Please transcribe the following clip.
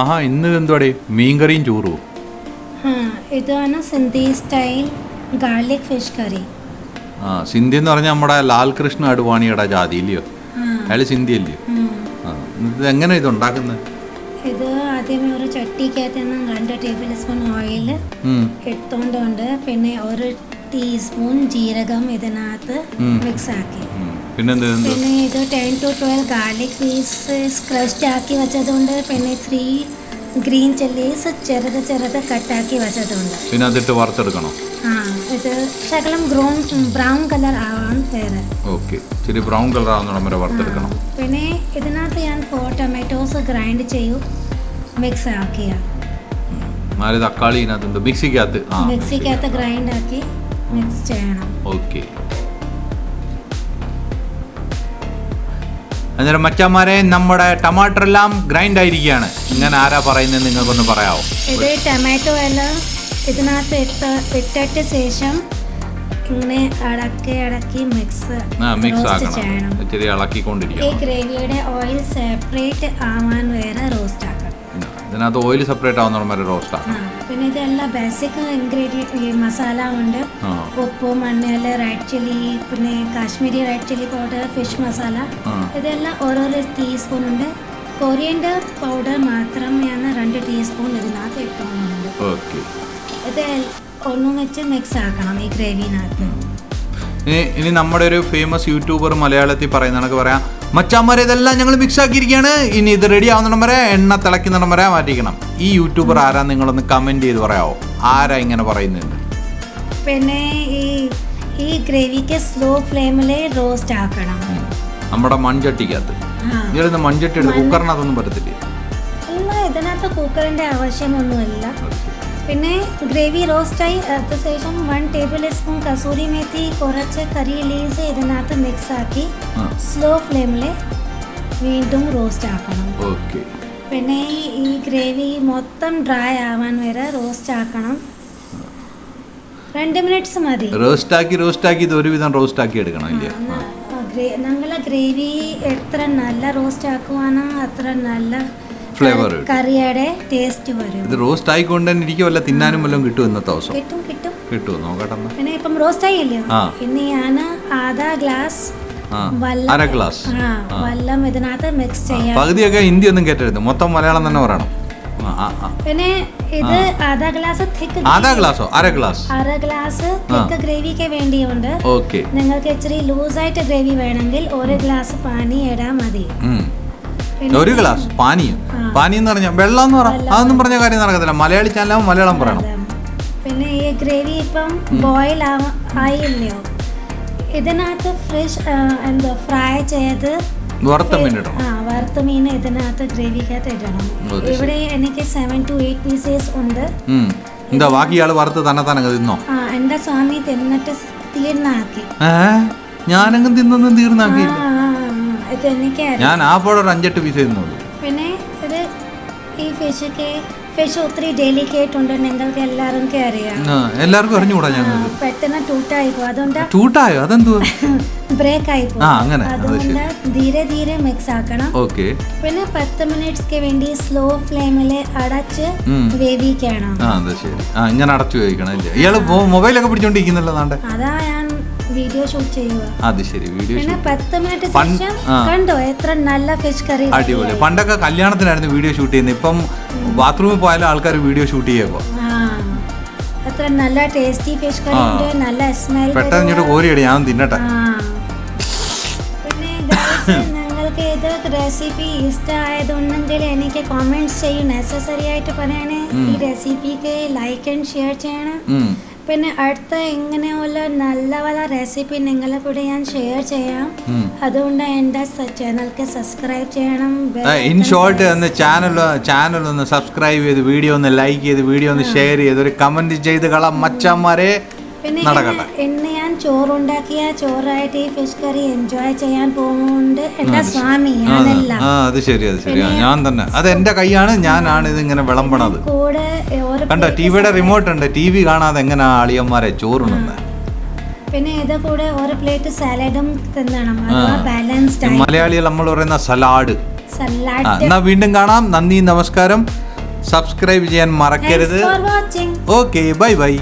ആഹാ ഇന്ന് എന്തുവാടി? മീൻകറിയും ചോറും ഇതാണ് Sindhi style garlic fish curry. ആ സിന്ധി എന്ന് പറഞ്ഞാൽ നമ്മുടെ ലാൽ കൃഷ്ണ അഡ്വാണിയുടെ ജാതി ഇല്ലയോ അയാൾ സിന്ധി അല്ലയോ ഇത് എങ്ങനെ ഇത് ഉണ്ടാക്കുന്നത് ഇത് ആദ്യമേ ഒരു ചട്ടിക്കകത്ത് നിന്ന് രണ്ട് ടേബിൾ സ്പൂൺ ഓയിൽ എടുത്തോണ്ടുണ്ട് പിന്നെ ഒരു ടീസ്പൂൺ ജീരകം ഇതിനകത്ത്. മിക്സ് ആക്കി. പിന്നെന്ത് പിന്നെ ഇത് ten to twelve garlic piece crushed ആക്കി വെച്ചതുണ്ട്. പിന്നെ ത്രീ ഗ്രീൻ ചില്ലീസ് ചെറുത് ചെറുത് കട്ടാക്കി വെച്ചതുണ്ട്. പിന്നെ അതിട്ട് വറുത്തെടുക്കണം? ആ ഇത് ശകലം ഗ്രോൺ ബ്രൗൺ കളർ ആവാൻ പേര് ഓക്കെ. ബ്രൗൺ കളർ ആവുന്ന വരെ വറുത്തെടുക്കണം. പിന്നെ ഇതിനകത്ത് ഞാൻ ഫോർ ടൊമാറ്റോസ് ഗ്രൈൻഡ് ചെയ്യും മിക്സ് ആക്കിയ. നാല് തക്കാളി മിക്സിക്കകത്ത്. മിക്സിക്കകത്ത് ഗ്രൈൻഡ് ആക്കി മിക്സ് ചെയ്യണം. ഓക്കെ. അന്നേരം മച്ചന്മാരെ നമ്മുടെ ടമാറ്റർ എല്ലാം ഗ്രൈൻഡ് ആയിരിക്കുകയാണ്. ഇങ്ങനെ ആരാ പറയുന്നത് നിങ്ങൾക്കൊന്ന് പറയാമോ ഇത് ടൊമാറ്റോ എല്ലാം ഇതിനകത്ത് ഇട്ട് ഇട്ടിട്ട് ശേഷം ഇങ്ങനെ അടക്കി അടക്കി മിക്സ് മിക്സ് ആക്കണം. ഇച്ചിരി ഇച്ചിരി ഈ ഇളക്കിക്കൊണ്ടിരിക്കണം ഗ്രേവിയുടെ ഓയിൽ സെപ്പറേറ്റ് ആവാൻ വേറെ റോസ്റ്റ്. ഇതിനകത്ത് ഓയിൽ സെപ്പറേറ്റ് ആവുന്ന വരെ റോസ്റ്റ് ആക്കണം പിന്നെ ഇതെല്ലാം ബേസിക് ഇൻഗ്രീഡിയന്റ് മസാല ഉണ്ട് ഉപ്പ് മഞ്ഞൾ റെഡ് ചില്ലി പിന്നെ Kashmiri red chilli powder fish masala. ഇതെല്ലാം ഓരോരോ ടീസ്പൂൺ ഉണ്ട്. കൊറിയൻഡർ പൗഡർ മാത്രം ഞാൻ രണ്ട് ടീസ്പൂൺ ഇതിനകത്ത് ഇട്ടുണ്ട് ഇത് ഒന്നും വെച്ച് മിക്സ് ആക്കണം ഈ ഗ്രേവിനകത്ത് ഇനി ഇനി നമ്മുടെ ഒരു ഫേമസ് യൂട്യൂബർ മലയാളത്തിൽ പറയുന്ന കണക്ക് പറയാം. മച്ചാന്മാരെ ഇതെല്ലാം ഞങ്ങൾ മിക്സ് ആക്കിയിരിക്കുകയാണ് ഇനി ഇത് റെഡി ആവുന്നിടം വരെ എണ്ണ തിളയ്ക്കുന്നിടം വരെ മാറ്റിക്കണം ഈ യൂട്യൂബർ ആരാ നിങ്ങളൊന്ന് കമന്റ് ചെയ്ത് പറയാവോ? ആരാ ഇങ്ങനെ പറയുന്നുണ്ട് പിന്നെ ഈ ഈ ഗ്രേവിക്ക് സ്ലോ ഫ്ലെയിമിൽ റോസ്റ്റ് ആക്കണം. നമ്മുടെ മൺചട്ടിക്കകത്ത്. ഇതിലൊന്ന് മൺചട്ടി എടുത്ത് കുക്കറിനകത്തൊന്നും പറ്റത്തില്ല? ഇതിനകത്ത് കുക്കറിന്റെ ആവശ്യമൊന്നുമില്ല. പിന്നെ ഗ്രേവി റോസ്റ്റായി അടുത്ത ശേഷം one tablespoon kasuri methi കുറച്ച് കറി ലീസ് ഇതിനകത്ത് മിക്സ് ആക്കി സ്ലോ ഫ്ലെയിമിൽ വീണ്ടും റോസ്റ്റ് ആക്കണം. ഓക്കെ പിന്നെ ഈ ഗ്രേവി മൊത്തം ഡ്രൈ ആവാൻ വരെ റോസ്റ്റ് ആക്കണം. രണ്ട് മിനിറ്റ്സ് മതി. റോസ്റ്റ് ആക്കി റോസ്റ്റ് ആക്കി ഇത് ഒരുവിധം റോസ്റ്റ് ആക്കി എടുക്കണം ഇല്ലേ. ഞങ്ങളെ ഗ്രേവി എത്ര നല്ല റോസ്റ്റ് ആക്കുവാനോ അത്ര നല്ല കിട്ടും. കറിയുടെ ടേസ്റ്റ് വരും. ഇത് റോസ്റ്റ് ആയിക്കൊണ്ട് തന്നെ ഇരിക്കുമല്ല തിന്നാനും വല്ലതും കിട്ടും ഇന്നത്തെ ദിവസം? കിട്ടും കിട്ടും. കിട്ടും നോക്കട്ടെ. പിന്നെ ഇപ്പം റോസ്റ്റ് ആയില്ലേ. ഇനി ഞാൻ ആധാ ഗ്ലാസ് അര ഗ്ലാസ് വെള്ളം ഇതിനകത്ത് മിക്സ് ചെയ്യാം. പകുതിയൊക്കെ ഹിന്ദി ഒന്നും കേട്ടരുത് മൊത്തം മലയാളം തന്നെ പറയണം. പിന്നെ ഇത് ആധാ ഗ്ലാസ് തിക്ക് ആധാ ഗ്ലാസോ അര ഗ്ലാസ് അര ഗ്ലാസ് തിക്ക് ഗ്രേവിക്ക് വേണ്ടിയുണ്ട്. നിങ്ങൾക്ക് ഇച്ചിരി ലൂസായിട്ട് ഗ്രേവി വേണമെങ്കിൽ ഒരു ഗ്ലാസ് പാനി ഇടാൻ മതി ഒരു ഗ്ലാസ് പാനീയം. പാനീയം പാനി എന്ന് പറഞ്ഞാൽ വെള്ളം എന്ന് പറ അതൊന്നും പറഞ്ഞ കാര്യം നടക്കത്തില്ല. മലയാളി ചാനലാവും മലയാളം പറയണം. പിന്നെ ഈ ഗ്രേവി ഇപ്പം ബോയിൽ ആയില്ലയോ ഇതിനകത്ത് ഫ്രഷ് എന്താ ഫ്രൈ ചെയ്ത് വറുത്ത മീൻ ഇടണം. ആ വറുത്ത മീൻ ഇതിനകത്ത് ഗ്രേവിക്കകത്ത് ഇടണം. ഇവിടെ എനിക്ക് സെവൻ ടു എയ്റ്റ് പീസസ് ഉണ്ട്. എന്താ ബാക്കി ആൾ വറുത്ത് തന്നെ തന്നെ? തിന്നോ ആ എന്റെ സ്വാമി തിന്നിട്ട് തീർന്നാക്കി. ഞാനങ്ങ് തിന്നൊന്നും തീർന്നാക്കി ഞാൻ ആ പോടെ ഒരു അഞ്ചെട്ട് പീസ് തിന്നുള്ളൂ പിന്നെ ഇത് ഈ ഫിഷ് ഫിഷ് ഒത്തിരി ഡെലിക്കേറ്റ് ഉണ്ട് നിങ്ങൾക്ക് എല്ലാവർക്കും അറിയാം. എല്ലാവർക്കും അറിഞ്ഞുകൂടാ ഞാൻ പെട്ടെന്ന് ടൂട്ടായി പോകും അതുകൊണ്ട് ടൂട്ടായോ? അതെന്തോ ബ്രേക്ക് ആയി ആ, അങ്ങനെ. അതുകൊണ്ട് ധീരെ ധീരെ മിക്സ് ആക്കണം. ഓക്കെ. പിന്നെ പത്ത് മിനിറ്റ്സ്ക്ക് വേണ്ടി സ്ലോ ഫ്ലെയിമിൽ അടച്ച്. വേവിക്കണം. ആ അതെ ശരി. ആ ഇങ്ങനെ അടച്ചു വേവിക്കണം ഇയാൾ മൊബൈലൊക്കെ പിടിച്ചോണ്ടിരിക്കുന്നല്ലോ അതാ ഞാൻ വീഡിയോ ഷൂട്ട് ചെയ്യുക. അത് ശരി വീഡിയോ പിന്നെ പത്ത് മിനിറ്റ് ശേഷം കണ്ടോ എത്ര നല്ല ഫിഷ് കറി അടിപൊളി. പണ്ടൊക്കെ കല്യാണത്തിനായിരുന്നു വീഡിയോ ഷൂട്ട് ചെയ്യുന്നത്. ഇപ്പം ബാത്റൂമിൽ പോയാലും ആൾക്കാർ വീഡിയോ ഷൂട്ട് ചെയ്യുമ്പോൾ എത്ര നല്ല ടേസ്റ്റി ഫിഷ് കറി ഉണ്ട് നല്ല സ്മെൽ പെട്ടെന്ന് ഇങ്ങോട്ട് കോരിയടി ഞാൻ തിന്നട്ടെ. പിന്നെ നിങ്ങൾക്ക് ഇത് റെസിപ്പി ഇഷ്ടമായതുണ്ടെങ്കിൽ എനിക്ക് കോമെന്റ്സ് ചെയ്യും. നെസസറി ആയിട്ട് പറയണേ. ഈ റെസിപ്പിക്ക് ലൈക്ക് ആൻഡ് ഷെയർ ചെയ്യണം. പിന്നെ അടുത്ത എങ്ങനെയുള്ള നല്ല പല റെസിപ്പി നിങ്ങളെ കൂടെ ഞാൻ ഷെയർ ചെയ്യാം. അതുകൊണ്ട് എന്റെ ചാനൽക്ക് സബ്സ്ക്രൈബ് ചെയ്യണം. ഇൻ ഷോർട്ട് ഒന്ന് ചാനൽ ചാനൽ ഒന്ന് സബ്സ്ക്രൈബ് ചെയ്ത് വീഡിയോ ഒന്ന് ലൈക്ക് ചെയ്ത് വീഡിയോ ഒന്ന് ഷെയർ ചെയ്ത് ഒരു കമന്റ് ചെയ്ത് കള മച്ചന്മാരെ. പിന്നെ നടക്കട്ടെ. ഞാൻ ചോറുണ്ടാക്കിയ ചോറായിട്ട് ഈ ഫിഷ് കറി എൻജോയ് ചെയ്യാൻ പോകുന്നുണ്ട് എന്റെ സ്വാമി? ആ, ആ അത് ശരി അത് ശരി. ആ, ഞാൻ തന്നെ. അത് എന്റെ കൈയാണ് ഞാനാണ് ഇത് ഇങ്ങനെ വിളമ്പണത്. കൂടെ ഒരു കണ്ടോ ടിവിയുടെ റിമോട്ട് ഉണ്ട്. ടി വി കാണാതെ എങ്ങനെ അളിയന്മാരെ ചോറുണ്ടെന്ന് പിന്നെ ഇത് കൂടെ ഒരു പ്ലേറ്റ് സാലഡും തിന്നണം. അഥവാ ബാലൻസ്ഡ് ആയി മലയാളികൾ നമ്മൾ പറയുന്ന സലാഡ്. ആ സലാഡ് എന്നാ വീണ്ടും കാണാം. നന്ദി നമസ്കാരം. സബ്സ്ക്രൈബ് ചെയ്യാൻ മറക്കരുത്. For watching okay bye bye